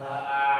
ละอา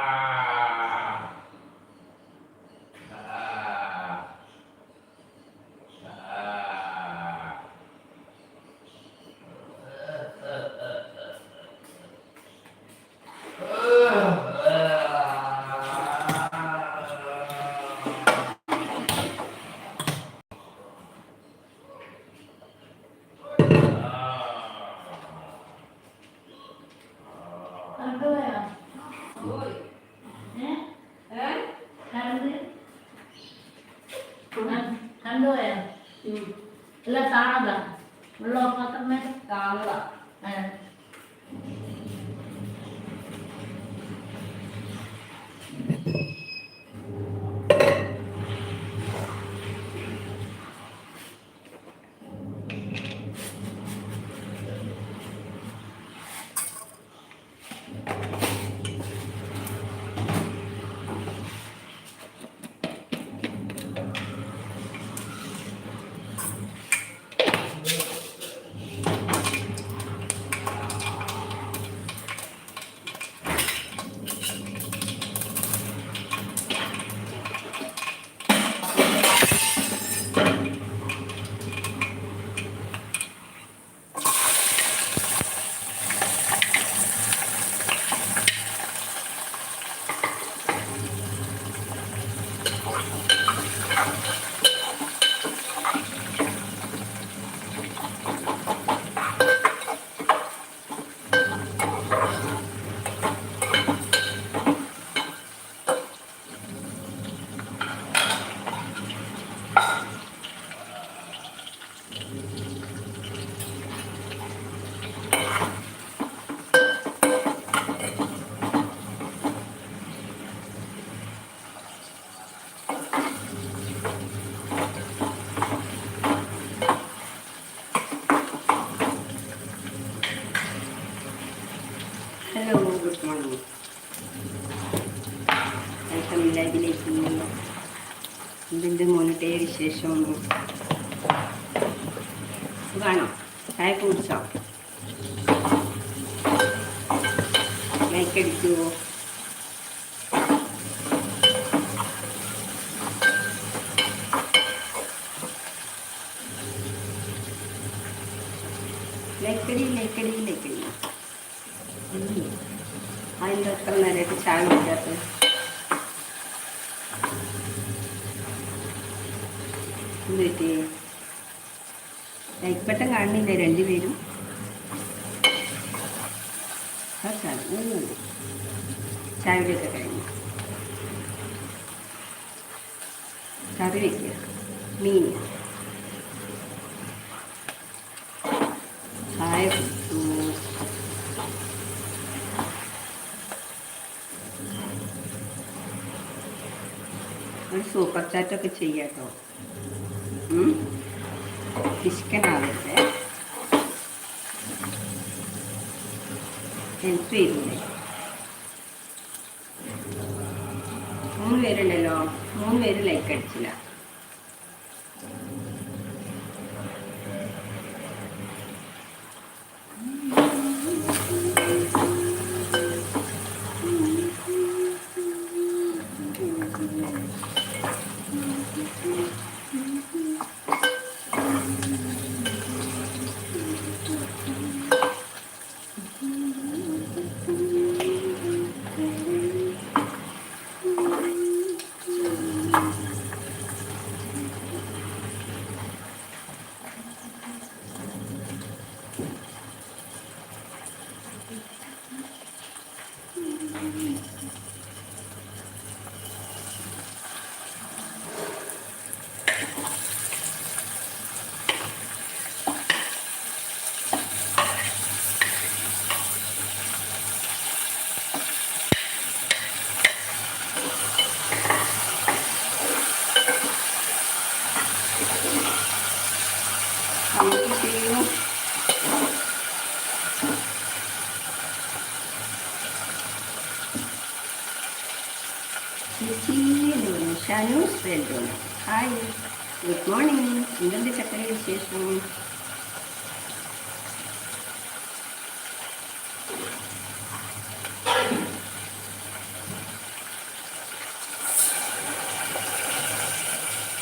മോനിട്ടേ വിശേഷം സുഖാണോ? ചായ കുടിച്ചോ? ലൈക്ക് അടിക്കുമോ ലൈക്കടി ലൈക്കടി ലൈക്കടി അതിന്റെ അത്ര നേരമായിട്ട് ചായ കുടിക്കാത്തത്? എന്ത് പറ്റി ലൈക്കട്ടം കാണുന്നില്ല രണ്ടുപേരും? ചായയുടെയൊക്കെ കഴിഞ്ഞു. കറി വയ്ക്കുക മീൻ. ചായ സൂപ്പർ ചാറ്റൊക്കെ ചെയ്യാട്ടോ പിശുക്കനാവരുത് ഹെൽപ്പ് ചെയ്തില്ലേ മൂന്ന് പേരുണ്ടല്ലോ. മൂന്ന് പേര് ലൈക്ക് അടിച്ചില്ല. ലുസിയിലൂടെ Shanoos well done hi. Good morning. നിങ്ങളുടെ ചക്കര വിശേഷം?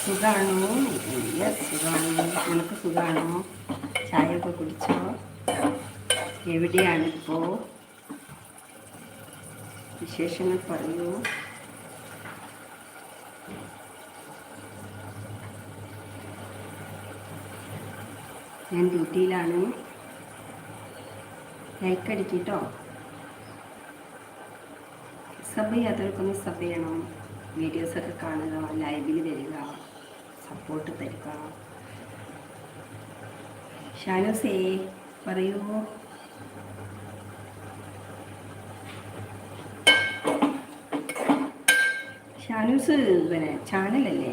സുഖാണോ? യെസ് സുഖാണോ നിനക്ക് സുഖാണോ? ചായയൊക്കെ കുടിച്ചോ? എവിടെയാണിപ്പോൾ വിശേഷങ്ങൾ പറയൂ. ഞാൻ ഡ്യൂട്ടിയിലാണ്. ലൈക്ക് അടിക്കിട്ടോ? സബ് ചെയ്യാത്തവർക്കൊന്ന് സബ് ചെയ്യണം. വീഡിയോസൊക്കെ കാണുക ലൈവിൽ വരിക സപ്പോർട്ട് തരിക. ഷാനോസേ പറയൂ. ഷാനൂസ് പിന്നെ ചാനലല്ലേ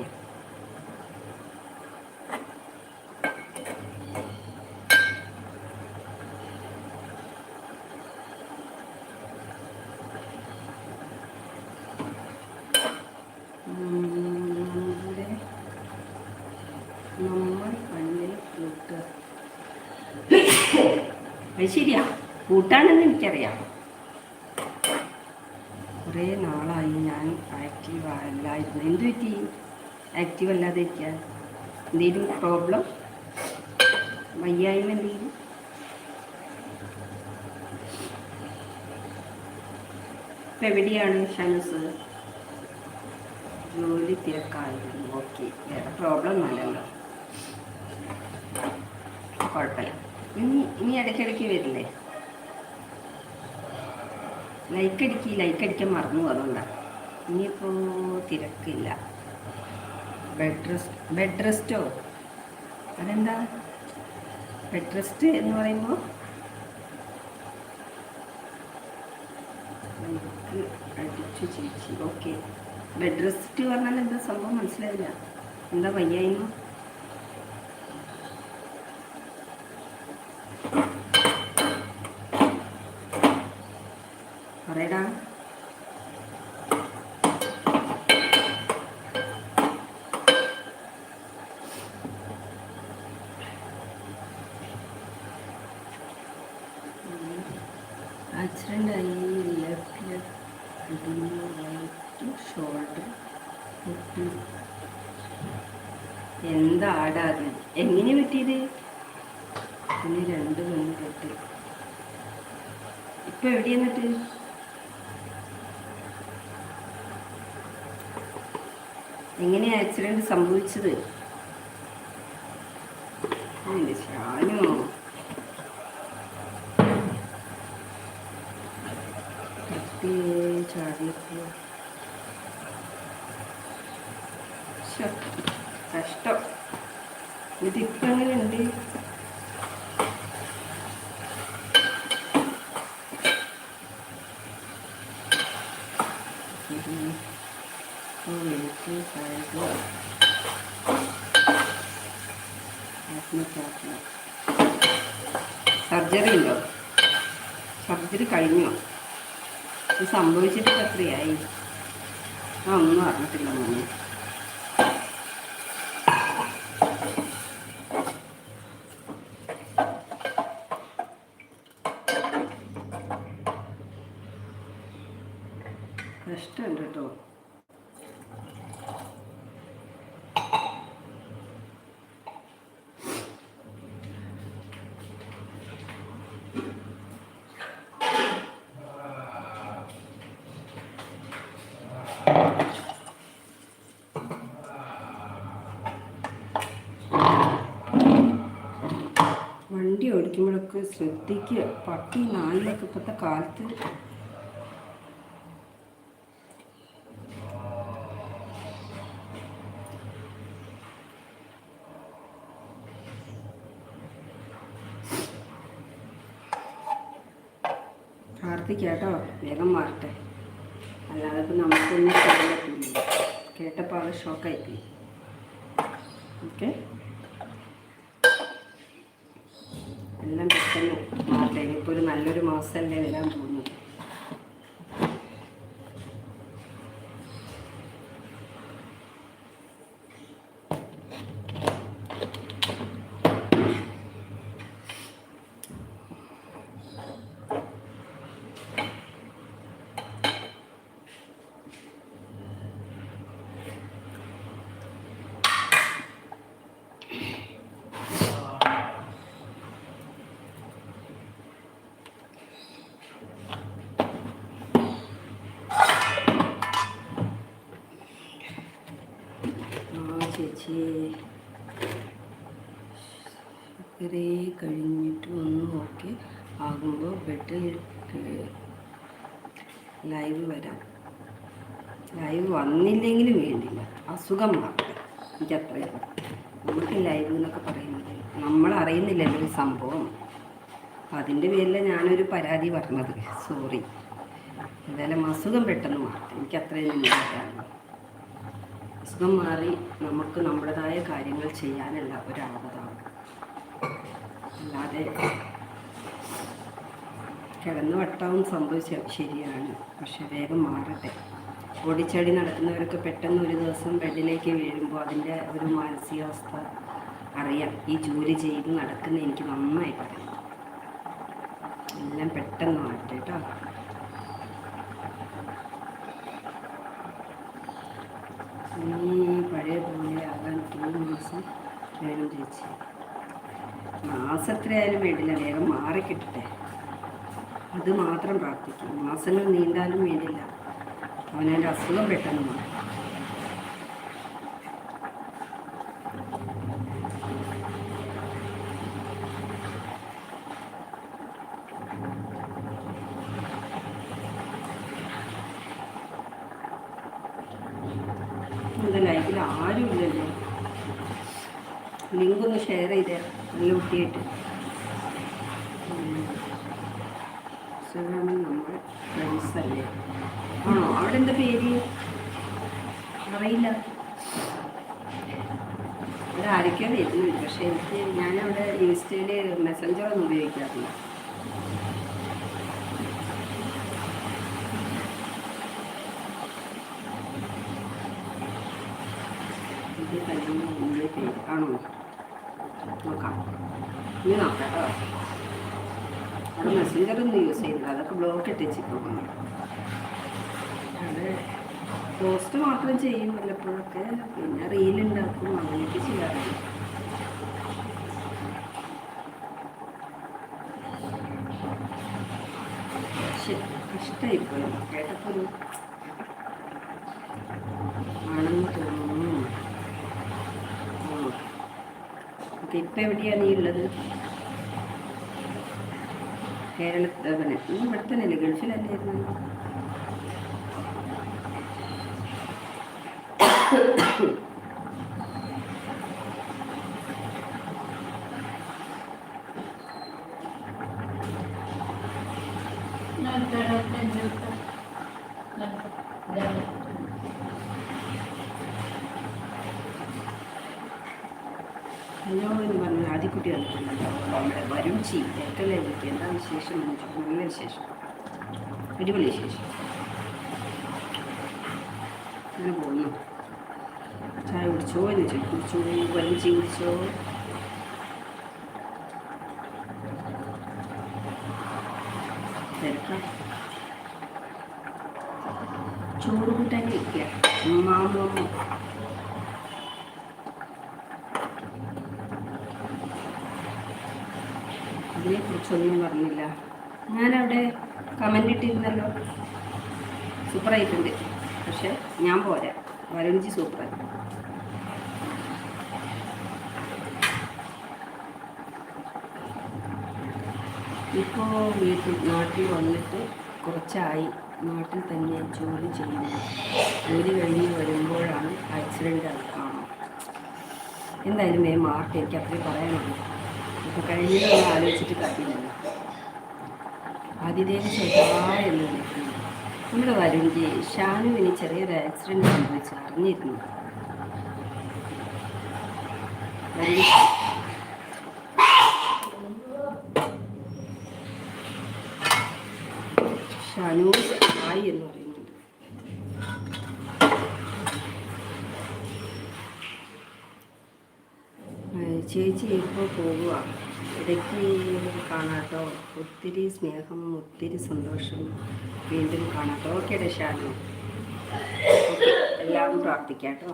നമ്മുടെ നമ്മൾ കണ്ണിൽ കൂട്ടുക അത് ശരിയാ കൂട്ടാണെന്ന് എനിക്കറിയാം. കുറേ നാളായി ഞാൻ ആക്റ്റീവ് അല്ലായിരുന്നു എന്ത് പറ്റി? ആക്റ്റീവ് അല്ലാതെ ഇരിക്കാൻ. എന്തെങ്കിലും പ്രോബ്ലം? വയ്യായ്മ എന്തെങ്കിലും? ഇപ്പം എവിടെയാണ് ഷനസ് ജോലി തിരക്കായിരുന്നു. ഓക്കെ. വേറെ പ്രോബ്ലം ഒന്നുമല്ലല്ലോ കുഴപ്പമില്ല. ഇനി ഇനി ഇടയ്ക്കിടയ്ക്ക് വരില്ലേ? ലൈക്ക് അടിക്കി ലൈക്ക് അടിക്കാൻ മറന്നു അതുകൊണ്ടാണ് ഇനിയിപ്പോൾ തിരക്കില്ല. ബെഡ് റെസ്റ്റ് ബെഡ് റെസ്റ്റോ അതെന്താ? ബെഡ് റെസ്റ്റ് എന്ന് പറയുമ്പോൾ ലൈക്ക് അടിച്ചു ചേച്ചി ഓക്കെ ബെഡ് റെസ്റ്റ് പറഞ്ഞാൽ എന്താ സംഭവം? മനസ്സിലായില്ല. എന്താ വയ്യായ്മ? സംഭവിച്ചത്? കഷ്ടം. ഇതിപ്പോ എങ്ങനെയുണ്ട്? സർജറി ഉണ്ടോ സർജറി കഴിഞ്ഞോ? ഇത് സംഭവിച്ചിട്ട് എത്രയായി? ആ ഒന്നും അറിഞ്ഞിട്ടില്ല മോനെ. കഷ്ടമുണ്ട് കേട്ടോ. വണ്ടി ഓടിക്കുമ്പോഴൊക്കെ ശ്രദ്ധിക്കുക. പട്ടി നായിലൊക്കെ ഇപ്പോഴത്തെ കാലത്ത് പ്രാർത്ഥിക്കാട്ടോ വേഗം മാറട്ടെ. അല്ലാതെ ഇപ്പം നമുക്കൊന്നും കേട്ടപ്പോൾ അവിടെ ഷോക്കായിപ്പോയി ഓക്കെ എല്ലാം പെട്ടെന്ന് മാറട്ടെ ഇനിയിപ്പോൾ ഒരു നല്ലൊരു മാസമല്ലേ വരാൻ പോകുന്നത്. കുറേ കഴിഞ്ഞിട്ട് ഒന്ന് ഓക്കെ ആകുമ്പോൾ ബെഡിൽ ലൈവ് വരാം. ലൈവ് വന്നില്ലെങ്കിലും വേണ്ടില്ല. അസുഖം മാത്രം. എനിക്ക് അത്രയും നമുക്ക് ലൈവ് എന്നൊക്കെ പറയുന്നത് നമ്മൾ അറിയുന്നില്ലല്ലോ ഒരു സംഭവം. അതിന്റെ പേരിൽ ഞാനൊരു പരാതി പറഞ്ഞത്. സോറി. എന്തായാലും അസുഖം പെട്ടെന്ന് മാറും. എനിക്ക് അത്രയും പറയാനുള്ളൂ അസുഖം മാറി നമുക്ക് നമ്മുടേതായ കാര്യങ്ങൾ ചെയ്യാനുള്ള ഒരാവതാണ് അല്ലാതെ കിടന്ന വട്ടവും സംഭവിച്ച ശരിയാണ്. പക്ഷെ വേഗം മാറട്ടെ. ഓടിച്ചാടി നടക്കുന്നവരൊക്കെ പെട്ടെന്ന് ഒരു ദിവസം ബെഡിലേക്ക് വീഴുമ്പോൾ അതിന്റെ ഒരു മാനസികാവസ്ഥ അറിയാം. ഈ ജോലി ചെയ്ത് നടക്കുന്ന എനിക്ക് നന്നായിട്ട് എല്ലാം പെട്ടെന്ന് മാറട്ടെ കേട്ടോ. ഇനി പഴയ പോലെ ആകാൻ മൂന്ന് മാസം വേഗം ചേച്ചി മാസത്രയായാലും വേണ്ടില്ല വേഗം മാറിക്കിട്ടെ അത് മാത്രം പ്രാർത്ഥിക്കും. മാസങ്ങൾ നീണ്ടാലും വേണ്ടില്ല. അവനവന്റെ അസുഖം പെട്ടെന്ന് മാറും. ലിങ്ക് ഒന്ന് ഷെയർ ചെയ്തേ. നല്ല കുട്ടിയായിട്ട് ഇൻസ്റ്റാഗ്രാമിൽ നമ്മൾ ഫ്രണ്ട്സ് അല്ലേ? ആണോ? അവിടെ എന്താ പേര്? അറിയില്ല. ഇവിടെ ആരൊക്കെയോ വരുന്നുണ്ട്. പക്ഷെ എനിക്ക് ഞാനവിടെ ഇൻസ്റ്റയിൽ മെസ്സഞ്ചർ ഒന്നും ഉപയോഗിക്കാറില്ല. ആണോ? നോക്കാം. ഇനി നോക്കാം. കേട്ടോ അത് മെസ്സഞ്ചറൊന്നും യൂസ് ചെയ്യുന്നില്ല. അതൊക്കെ ബ്ലോക്ക് ഇട്ടിച്ചിപ്പോൾ അത്. പോസ്റ്റ് മാത്രം ചെയ്യും വല്ലപ്പോഴൊക്കെ. പിന്നെ റീലുണ്ടാക്കും അങ്ങനെയൊക്കെ ചെയ്യാറുണ്ട്. പക്ഷെ ഇഷ്ടമായിപ്പോയി. കേട്ടപ്പോൾ ഒരു ഓക്കെ ഇപ്പം എവിടെയാണ് നീ ഉള്ളത്? കേരളത്തിൽ പിന്നെ നീ ഇവിടെ ഗൾഫിലല്ലേ ഗൾഫിലല്ലായിരുന്നു ഹലോ എന്ന് പറഞ്ഞ ആദ്യക്കുട്ടി വന്നിട്ടുണ്ടല്ലോ നമ്മുടെ വരുംചി ഏറ്റവും എനിക്ക് എന്താ വിശേഷം? എന്ന് ചോദിച്ചു. നല്ല വിശേഷം? അടിപൊളി വിശേഷം. അങ്ങനെ പോകുന്നു ചായ കുടിച്ചോ? എന്ന് ചോദിച്ചു കുടിച്ചോ? വരുംചി കുടിച്ചോ? തിരക്കാം. ചോറ് കൂട്ടാൻ ഇരിക്കുക മാമോ അതിനെക്കുറിച്ചൊന്നും പറഞ്ഞില്ല. ഞാനവിടെ കമന്റ് ഇട്ടിരുന്നല്ലോ. സൂപ്പറായിട്ടുണ്ട്. പക്ഷെ ഞാൻ പോരാ. വരഞ്ചി സൂപ്പറായി ഇപ്പോൾ വീട്ടിൽ നാട്ടിൽ വന്നിട്ട് കുറച്ചായി. നാട്ടിൽ തന്നെ ജോലി ചെയ്യുന്നു. ജോലി കഴിഞ്ഞ് വരുമ്പോഴാണ് ആക്സിഡന്റ് ആയി കാണും എന്തായാലും മേ മാർക്ക് എനിക്ക് അത്രയും പറയാനുള്ളൂ. ഇപ്പോൾ കഴിഞ്ഞതൊന്നും ആലോചിച്ചിട്ട് കാര്യമില്ലല്ലോ ആതിഥേയ ചേട്ടാ എന്ന് വിളിക്കുന്നു നമ്മുടെ വരുൺജി ഷാനുവിന് ചെറിയൊരു ആക്സിഡന്റ് സംഭവിച്ച് അറിഞ്ഞിരുന്നു? ഷാനു ആയി എന്ന് പറയുന്നുണ്ട് ഏഹ് ചേച്ചി ഇപ്പോൾ പോവുക ഇടയ്ക്ക് കാണാട്ടോ ഒത്തിരി സ്നേഹം ഒത്തിരി സന്തോഷം വീണ്ടും കാണാം. ഓക്കെ ഡഷാനോ എല്ലാവരും പ്രാർത്ഥിക്കാം കേട്ടോ.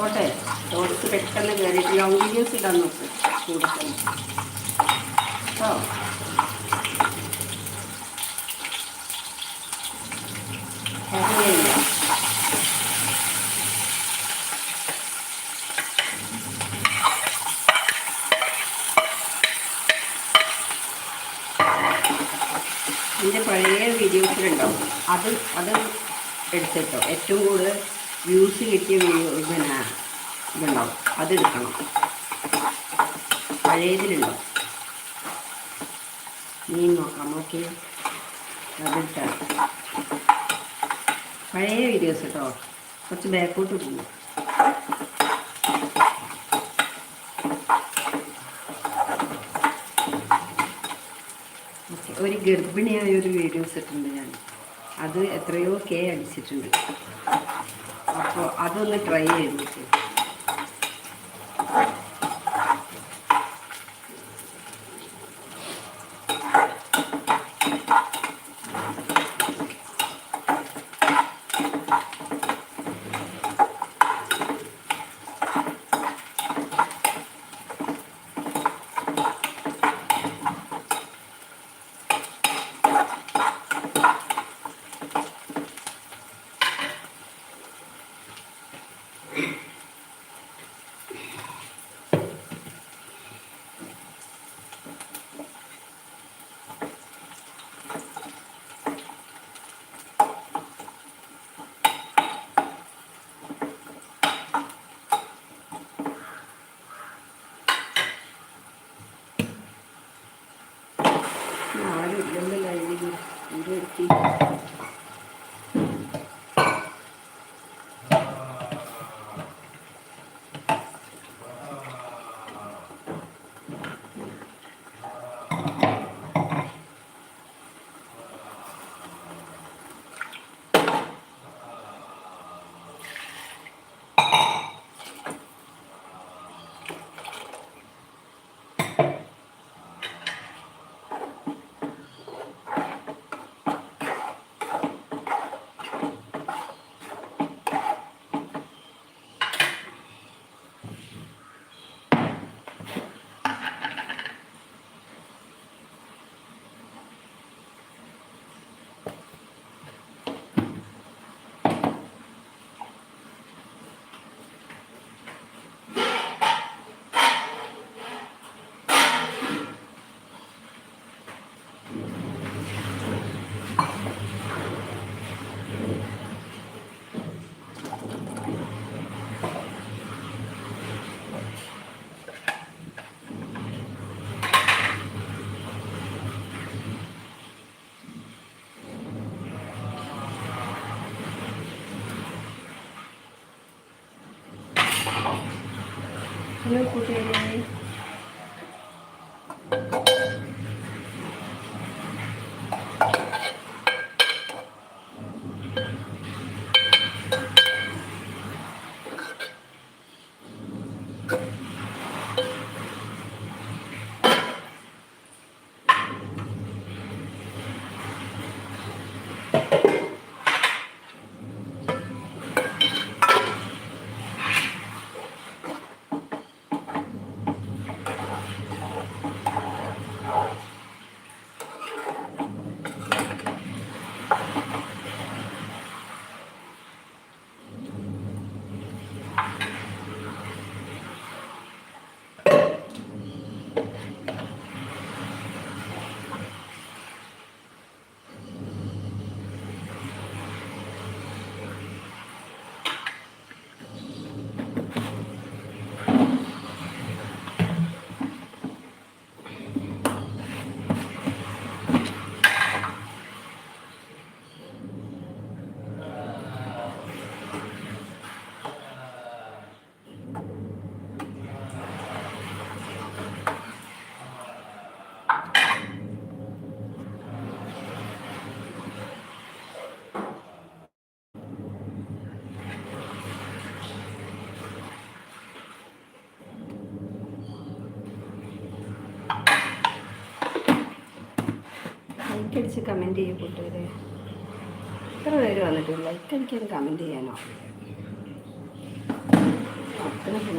പോട്ടെ. ഷോർട്സ് പെട്ടെന്ന് കയറിയിട്ട് വീഡിയോസ് ഇടാൻ നോക്ക് കൂടുതൽ കേട്ടോ. എന്റെ പഴയ വീഡിയോസിലുണ്ടാവും അത് അത് എടുത്തിട്ടോ? ഏറ്റവും കൂടുതൽ വ്യൂസ് കിട്ടിയ പിന്നെ ഇതുണ്ടാവും. അതെടുക്കണം. പഴയതിലുണ്ടാവും മീൻ നോക്കാം ഓക്കെ അതിട്ടാൽ പഴയ വീഡിയോസ് കേട്ടോ കുറച്ച് ബാക്കോട്ട് പോകും. ഒരു ഗർഭിണിയായ ഒരു വീഡിയോസ് ഇട്ടിട്ടുണ്ട് ഞാൻ. അത് എത്രയോ കെ അടിച്ചിട്ടുണ്ട്. അപ്പോൾ അതൊന്ന് ട്രൈ ചെയ്ത് നോക്കി ഹലോ കൂട്ടുകാരെ ലൈക്ക് അടിച്ച് കമന്റ് ചെയ്യും കൂട്ടുകാരെ. എത്ര പേര് വന്നിട്ട് ലൈക്ക് അടിക്കാൻ കമന്റ് ചെയ്യാനോ? അത്രയ്ക്ക്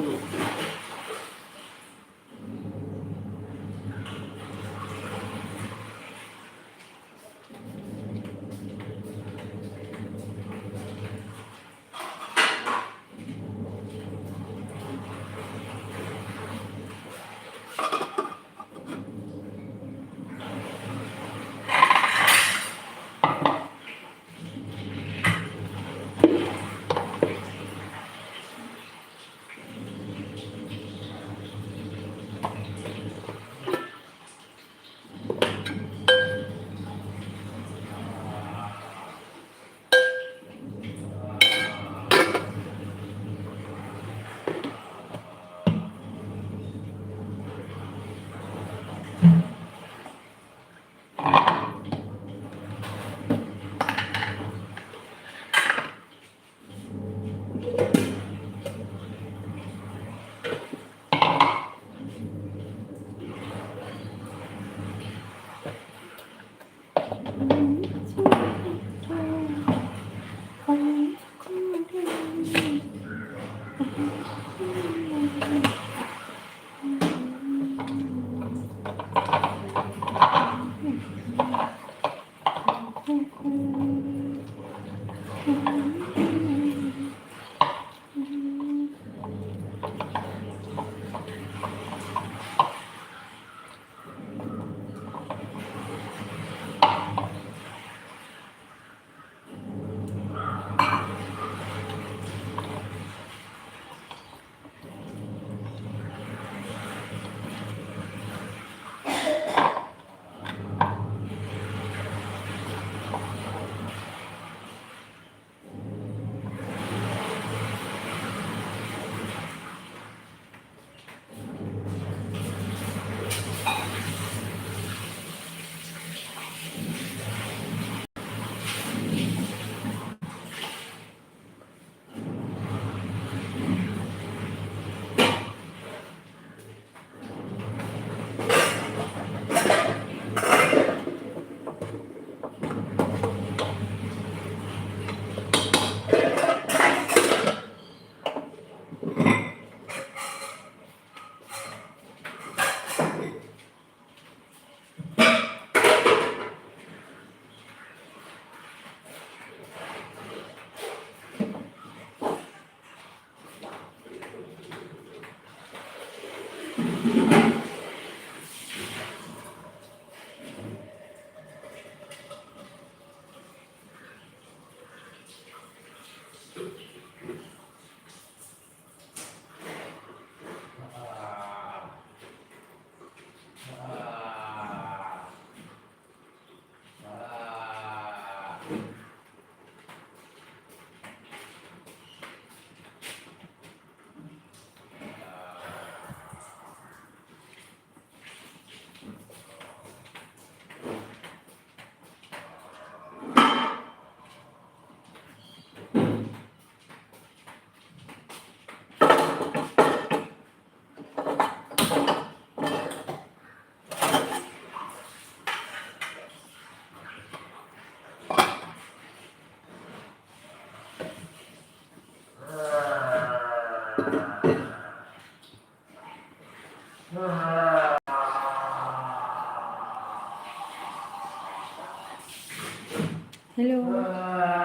നോക്കി ഹലോ